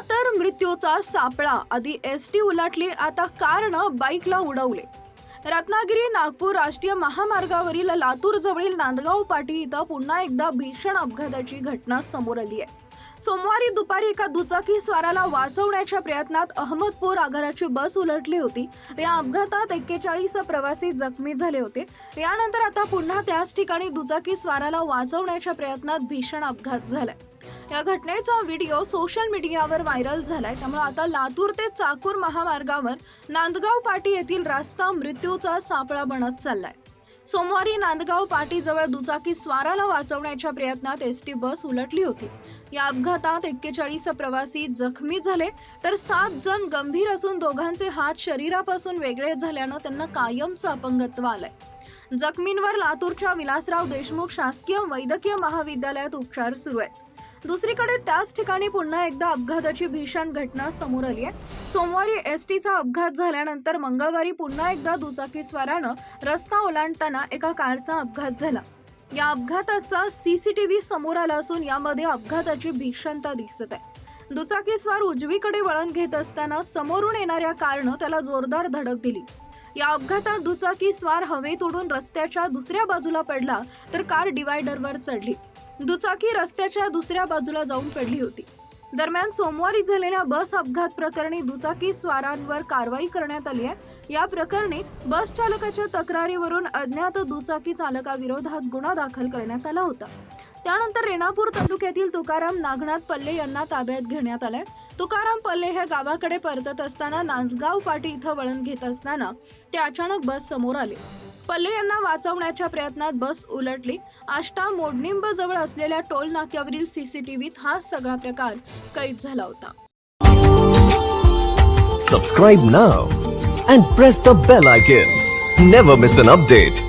तर मृत्यूचा सापळा. आधी एस टी उलाटली आता कारनं बाईकला उडवले. रत्नागिरी नागपूर राष्ट्रीय महामार्गावरील लातूर जवळील नांदगाव पाटी इथं पुन्हा एकदा भीषण अपघाताची घटना समोर आली आहे. सोमवारी दुपारी एका दुचाकी स्वाराला वाचवण्याच्या प्रयत्नात अहमदपूर आगाराची बस उलटली होती. या अपघातात एक्केचाळीस प्रवासी जखमी झाले होते. यानंतर आता पुन्हा त्याच ठिकाणी दुचाकी स्वाराला वाचवण्याच्या प्रयत्नात भीषण अपघात झालाय. या घटनेचा व्हिडिओ सोशल मीडियावर व्हायरल झालाय. त्यामुळे आता लातूर ते चाकूर महामार्गावर नांदगाव पाटी येथील रास्ता मृत्यूचा सापळा बनत चाललाय. सोमवारी नांदगाव पाटीजवळ दुचाकी स्वाराला वाचवण्याच्या प्रयत्नात एस टी बस उलटली होती. या अपघातात एक्केचाळीस प्रवासी जखमी झाले तर सात जण गंभीर असून दोघांचे हात शरीरापासून वेगळे झाल्यानं त्यांना कायमचं अपंगत्व आलंय. जखमींवर लातूरच्या विलासराव देशमुख शासकीय वैद्यकीय महाविद्यालयात उपचार सुरू आहेत. दुसरीकडे त्याच ठिकाणी पुन्हा एकदा अपघाताची भीषण घटना समोर आली आहे. सोमवारी एस टीचा अपघात झाल्यानंतर मंगळवारी पुन्हा एकदा दुचाकीस्वारानं रस्ता ओलांडताना एका कारचा अपघात झाला. या अपघाताचा सीसीटीव्ही समोर आला असून यामध्ये अपघाताची भीषणता दिसत आहे. दुचाकीस्वार उजवीकडे वळण घेत असताना समोरून येणाऱ्या कारनं त्याला जोरदार धडक दिली. या अपघातात दुचाकी स्वार हवेत उडून रस्त्याच्या दुसऱ्या बाजूला पडला तर कार डिवायडरवर चढली. दुचाकी रस्त्याच्या दुसऱ्या बाजूला जाऊन पडली होती. दरम्यान सोमवारी झालेल्या बस अपघात प्रकरणी दुचाकी स्वारांवर कारवाई करण्यात आली आहे. या प्रकरणी बस चालकाच्या तक्रारीवरून अज्ञात दुचाकी चालकाविरोधात गुन्हा दाखल करण्यात आला होता. त्यानंतर रेणापूर तालुक्यातील तुकाराम नागनाथ पल्ले यांना ताब्यात घेण्यात आलंय. तुकाराम पल्ले हे गावाकडे परतत असताना नांदगाव पाटी इथं वळण घेत असताना ते अचानक बस समोर आले. पल्ले यांना वाचवण्याच्या प्रयत्नात बस उलटली. आष्टा मोडनिंब जवळ असलेल्या टोल नाक्यावरील सीसीटीव्हीत हा सगळा प्रकार कैद झाला होता. Subscribe now and press the bell icon never miss an update